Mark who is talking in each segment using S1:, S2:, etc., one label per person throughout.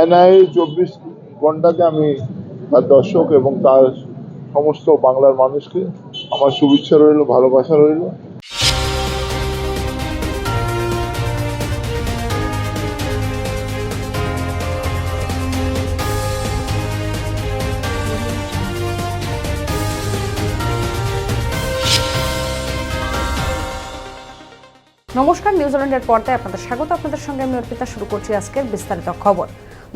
S1: NI চব্বিশ ঘন্টাতে আমি তার দর্শক এবং তার সমস্ত বাংলার মানুষকে আমার শুভেচ্ছা রইল, ভালোবাসা রইল।
S2: নমস্কার, নিউজিল্যান্ডের পর্দায় আপনাদের স্বাগত। আপনাদের সঙ্গে আমি অর্পিতা, শুরু করছি আজকের বিস্তারিত খবর।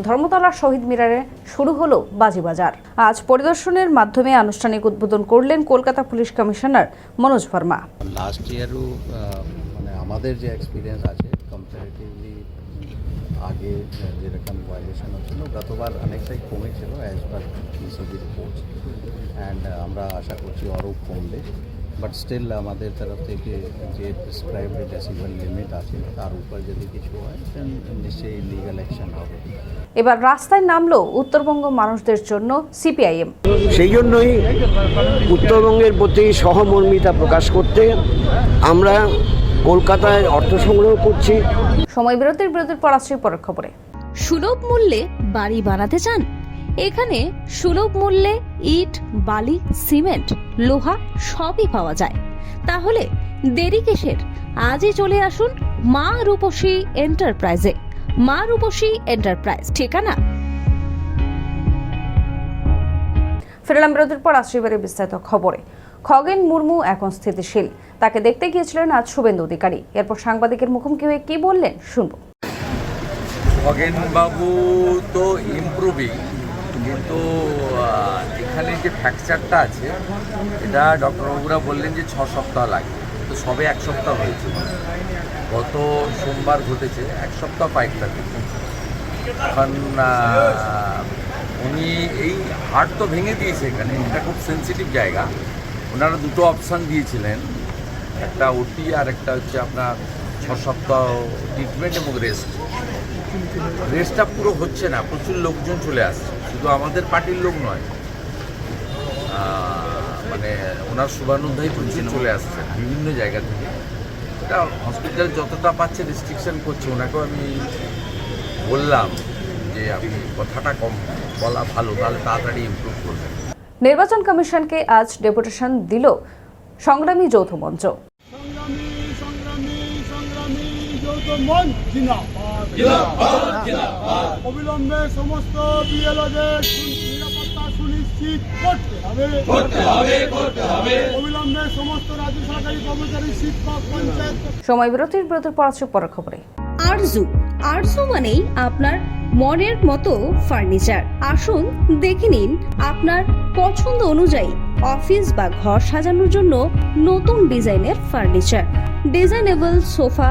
S2: ধর্মতলার শহীদ মিনারে শুরু হলো বাজিবাজার আজ পরিদর্শনের মাধ্যমে আনুষ্ঠানিক উদ্বোধন করলেন Kolkata police commissioner Manoj Verma.
S3: Last ইয়ারও মানে আমাদের যে এক্সপিরিয়েন্স আছে কম্পারেটিভলি আগে যেরকম ভাইলেশন হচ্ছিল, গতবার অনেকটাই কমেছিল as per ECB reports and আমরা আশা করছি আরও কমবে। বাট স্টিল আমাদের তরফ থেকে যে প্রেসক্রাইবড ডেসিবল লিমিট আছে তার উপর যদি কিছু হয় দেন নিশ্চয়ই লিগাল অ্যাকশন হবে।
S2: এবার রাস্তায় নামলো উত্তরবঙ্গ মানুষদের জন্য সিপিআইএম।
S4: সেই জন্যই উত্তরবঙ্গের প্রতি সহমর্মিতা প্রকাশ করতে আমরা কলকাতায় অর্থ সংগ্রহ করছি।
S2: সময় বিরতির বিরতির পর আসছি পরের খবরে।
S5: সুলভ মূল্যে বাড়ি বানাতে চান? এখানে সুলভ মূল্যে ইট বালি সিমেন্ট লোহা সবই পাওয়া যায়। তাহলে দেরি কিসের? আজই চলে আসুন মা রূপসী এন্টারপ্রাইজে। মা রূপসী এন্টারপ্রাইজ ঠিকানা?
S2: ফিরলাম বিরতির পর আসছি এবারে বিস্তারিত খবরে। খগেন মুর্মু এখন স্থিতিশীল। তাকে দেখতে গিয়েছিলেন আজ শুভেন্দু অধিকারী। এরপর সাংবাদিকের মুখোমুখি হয়ে কি বললেন শুনব।
S6: খগেনবাবু তো ইমপ্রুভিং কিন্তু এখানে যে ফ্র্যাকচারটা আছে এটা ডক্টরবাবুরা বললেন যে ছ সপ্তাহ লাগে। তো সবে এক সপ্তাহ হয়েছে। গত সোমবার ঘটেছে এক সপ্তাহ পাইকটা এখন আহ, উনি এই হার্ট তো ভেঙে দিয়েছে এখানে এটা খুব সেন্সিটিভ জায়গা। ওনারা দুটো অপশান দিয়েছিলেন একটা ওটি আর একটা হচ্ছে আপনার ছ সপ্তাহ ট্রিটমেন্ট এবং রেস্ট রেস্টটা পুরো হচ্ছে না প্রচুর লোকজন চলে আসছে। শুধু আমাদের পার্টির লোক নয় মানে ওনার শুভানুধ্যায়ী প্রচুর চলে আসছে বিভিন্ন জায়গা থেকে। এটা হসপিটাল যতটা পাচ্ছে রেস্ট্রিকশন করছে, ওনাকেও আমি বললাম যে আপনি কথাটা কম বলা ভালো, তাহলে তাড়াতাড়ি ইমপ্রুভ করবেন।
S2: নির্বাচন কমিশনকে আজ ডেপুটেশন দিল সংগ্রামী যৌথ মঞ্চ।
S7: মন জিন্দাবাদ। অবিলম্বে সমস্ত বিএলওদের নিরাপত্তা সুনিশ্চিত করতে হবে। করতে হবে করতে হবে। অবিলম্বে সমস্ত রাজ্য সরকারি কর্মচারী শিক্ষক পঞ্চায়েত
S2: সময় বিরতির বিরতির পরের খবরে।
S5: আরজু আরজু মানেই আপনার মনের মতো ফার্নিচার। আসুন দেখে নিন আপনার পছন্দ অনুযায়ী অফিস বা ঘর সাজানোর জন্য নতুন ডিজাইনের furniture. Designable sofa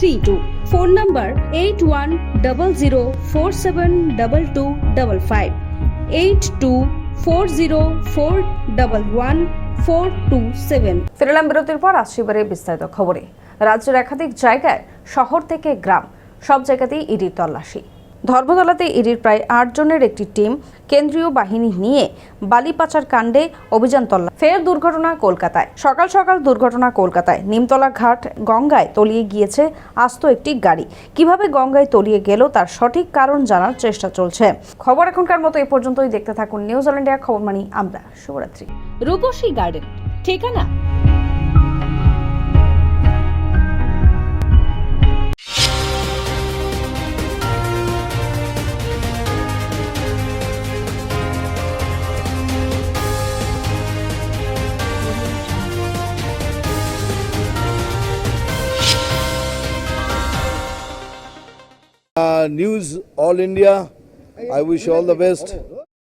S5: three two. Phone number eight one double zero four seven double two double five. Eight two four zero four double one four two seven.
S2: ফিরলাম বিরতির পর আসছি বিস্তারিত খবরে। রাজ্যের একাধিক জায়গায়, শহর থেকে গ্রাম, সব জায়গাতেই ইডির তল্লাশি। ধর্মতলাতে ইডির প্রায় আট জনের একটি টিম কেন্দ্রীয় বাহিনী নিয়ে বালি পাচার কাণ্ডে অভিযান তল্লা ফের দুর্ঘটনা কলকাতায়। সকাল সকাল দুর্ঘটনা কলকাতায়। নিমতলা ঘাট গঙ্গায় তলিয়ে গিয়েছে আস্ত একটি গাড়ি। কীভাবে গঙ্গায় তলিয়ে গেল তার সঠিক কারণ জানার চেষ্টা চলছে। খবর এখনকার মতো এ পর্যন্তই। দেখতে থাকুন নিউজিল্যান্ডের খবর মানি আমরা। শুভরাত্রি।
S5: রূপসী গার্ডেন। ঠিকানা
S8: News All India, I wish all the best.